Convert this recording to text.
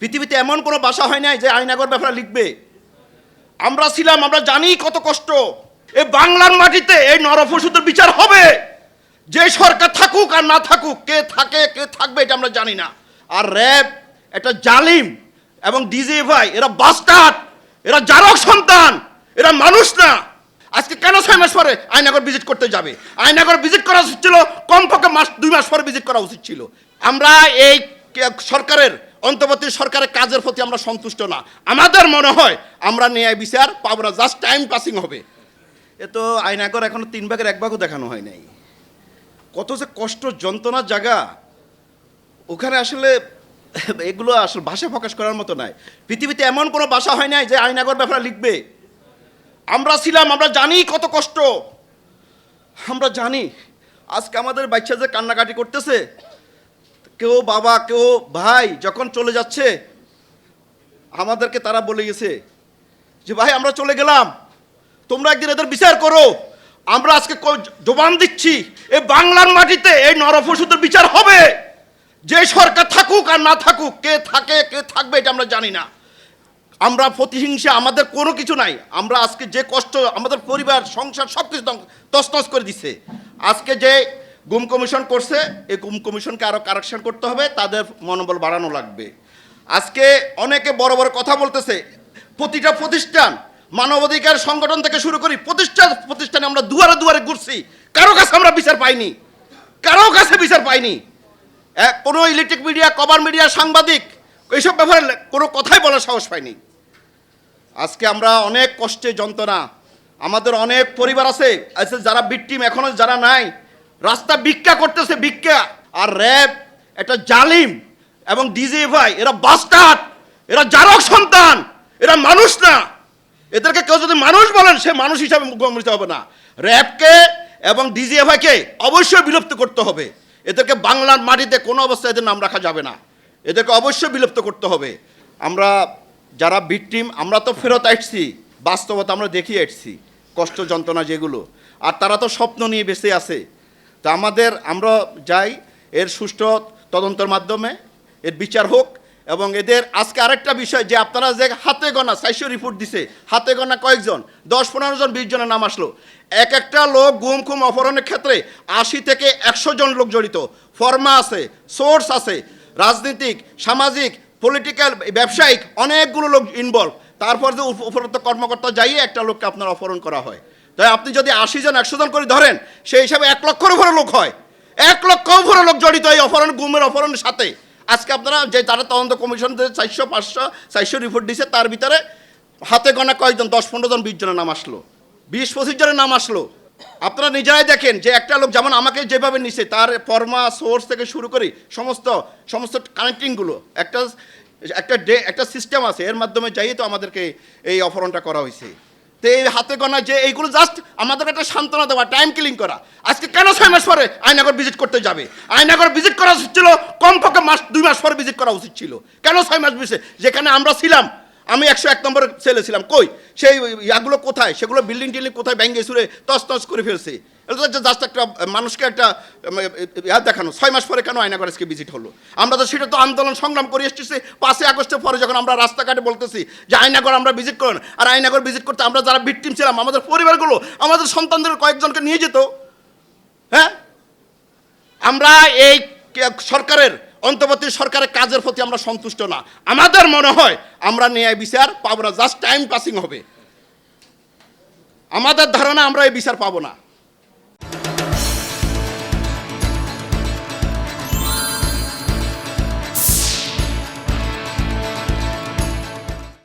পৃথিবীতে এমন কোনো ভাষা হয় নাই যে আইনাগর ব্যাপারে লিখবে। আমরা ছিলাম, আমরা জানি কত কষ্ট। এই বাংলার মাটিতে এই নরপশুদের বিচার হবে। যে সরকার থাকুক আর না থাকুক, কে থাকে, কে থাকবে এটা আমরা জানি না। আর র্যাব, একটা জালিম এবং ডিজে ভাই, এরা বাস্টার্ড এরা জারক সন্তান, এরা মানুষ না। আজকে কেন ছয় মাস পরে আয়নাগর ভিজিট করতে যাবে? আয়নাগর ভিজিট করা উচিত ছিল, কমপক্ষে মাস, দুই মাস পরে ভিজিট করা উচিত ছিল। আমরা এই সরকারের অন্তর্বর্তী সরকারের কাজের প্রতি আমরা সন্তুষ্ট না। আমাদের মনে হয় আমরা ন্যায় বিচার পাবো না, জাস্ট টাইম পাসিং হবে। এ তো আয়নাগর এখনও তিন ভাগের এক ভাগও দেখানো হয় নাই। কত যে কষ্ট, যন্ত্রণার জায়গা। ওখানে আসলে এগুলো আসলে ভাষা প্রকাশ করার মতো নয় পৃথিবীতে এমন কোনো ভাষা হয় নাই যে আইনাগর ব্যাপারে লিখবে। আমরা ছিলাম, আমরা জানি কত কষ্ট। আমরা জানি, আজকে আমাদের বাচ্চা যে কান্নাকাটি করতেছে কেউ বাবা, কেউ ভাই যখন চলে যাচ্ছে, আমাদেরকে তারা বলে গেছে যে, ভাই, আমরা চলে গেলাম। তোমরা একদিন এদের বিচার করো। আমরা আজকে জবান দিচ্ছি, এই বাংলার মাটিতে এই নরপশুদের বিচার হবে। যে সরকার থাকুক আর না থাকুক, কে থাকে, কে থাকবে এটা আমরা জানি না। আমরা প্রতিহিংসা, আমাদের কোনো কিছু নাই। আমরা আজকে যে কষ্ট আমাদের পরিবার, সংসার সব কিছু তছনছ করে দিচ্ছে আজকে যে গুম কমিশন করছে, এই গুম কমিশনকে আরও কারেকশন করতে হবে, তাদের মনোবল বাড়ানো লাগবে। আজকে অনেকে বড় বড় কথা বলতেছে, প্রতিটা প্রতিষ্ঠান, মানবাধিকার সংগঠন থেকে শুরু করি প্রতিষ্ঠান প্রতিষ্ঠানে আমরা দুয়ারে দুয়ারে ঘুরছি, কারও কাছে আমরা বিচার পাইনি, কারও কাছে বিচার পাইনি। কোনো ইলেকট্রিক মিডিয়া কভার মিডিয়া সাংবাদিক, এইসব ব্যাপারে কোনো কথাই বলার সাহস পাইনি। আজকে আমরা অনেক কষ্টে যন্ত্রণা, আমাদের অনেক পরিবার আছে যারা বিক্টিম এখনও যারা নাই রাস্তা ভিক্ষা করতেছে, ভিক্ষা। আর র্যাব, একটা জালিম এবং ডিজে ভাই, এরা বাস্টার্ড এরা জারক সন্তান, এরা মানুষ না। এদেরকে কেউ যদি মানুষ বলেন, সে মানুষ হিসাবে গমৃত হবে না। র্যাবকে এবং ডিজিএফআইকে অবশ্যই বিলুপ্ত করতে হবে। এদেরকে বাংলার মাটিতে কোনো অবস্থায় এদের নাম রাখা যাবে না। এদেরকে অবশ্যই বিলুপ্ত করতে হবে। আমরা যারা ভিকটিম আমরা তো ফেরত আসছি। বাস্তবতা আমরা দেখিয়ে আসছি। কষ্ট যন্ত্রণা যেগুলো। আর তারা তো স্বপ্ন নিয়ে বেঁচে আছে। তো আমাদের, আমরা যাই, এর সুষ্ঠু তদন্তের মাধ্যমে, এর বিচার হোক, এবং এদের আজকে আরেকটা বিষয় যে আপনারা যে হাতে গোনা সাইশো রিপোর্ট দিছে, হাতে গোনা কয়েকজন, দশ পনেরো জন, বিশ জনের নাম আসলো। এক একটা লোক গুম খুম অপহরণের ক্ষেত্রে আশি থেকে একশো জন লোক জড়িত। ফর্মা আছে, সোর্স আছে, রাজনীতিক, সামাজিক পলিটিক্যাল ব্যবসায়িক অনেকগুলো লোক ইনভলভ তারপর যে উপ- উপরোক্ত কর্মকর্তা যাইয়ে একটা লোককে আপনার অপহরণ করা হয়। তাই আপনি যদি আশি জন, একশো জন করে ধরেন, সেই হিসাবে এক লক্ষের উপরে লোক হয়। এক লক্ষ উপরে লোক জড়িত এই অপহরণ, গুমের অপহরণের সাথে। আজকে আপনারা যে তারা তদন্ত কমিশন চারশো, পাঁচশো, চারশো রিপোর্ট দিছে তার ভিতরে হাতে গোনা কয়েকজন, দশ, পনেরো জন, বিশ জনের নাম আসলো। বিশ, পঁচিশ জনের নাম আসলো। আপনারা নিজেরাই দেখেন যে একটা লোক যেমন আমাকে যেভাবে নিছে, তার ফর্মা সোর্স থেকে শুরু করে সমস্ত সমস্ত কানেক্টিংগুলো একটা একটা ডে একটা সিস্টেম আছে, এর মাধ্যমে যাই তো আমাদেরকে এই অপহরণটা করা হয়েছে। তো এই হাতে গোনা যে এইগুলো জাস্ট আমাদের একটা সান্ত্বনা দেওয়া টাইম কিলিং করা। আজকে কেন ছয় মাস পরে আয়নাগর ভিজিট করতে যাবে? আয়নাগর ভিজিট করা উচিত ছিল, কমপক্ষে মাস, দুই মাস পরে ভিজিট করা উচিত ছিল। কেন ছয় মাস বিষয়ে যেখানে আমরা ছিলাম আমি একশো এক নম্বরের ছেলে ছিলাম। কই? সেই ইয়াগুলো কোথায়? সেগুলো বিল্ডিং টিল্ডিং কোথায় ব্যাঙ্গে সুরে তস তস করে ফেলছে। জাস্ট একটা, মানুষকে একটা ইয়া দেখানো। ছয় মাস পরে কেন আয়নাগর আজকে ভিজিট হলো? আমরা তো সেটা তো আন্দোলন সংগ্রাম করে এসেছি। পাঁচই আগস্টের পরে যখন আমরা রাস্তাঘাটে বলতেছি যে আয়নাগর আমরা ভিজিট করেন, আর আয়নাগর ভিজিট করতে আমরা যারা ভিকটিম ছিলাম, আমাদের পরিবারগুলো, আমাদের সন্তানদের কয়েকজনকে নিয়ে যেত। হ্যাঁ? আমরা এই সরকারের অন্তর্বর্তী সরকারের কাজের প্রতি আমরা সন্তুষ্ট না। আমাদের মনে হয় আমরা ন্যায় বিচার পাবো না জাস্ট টাইম পাসিং হবে। আমাদের ধারণা আমরা এই বিচার পাবো না।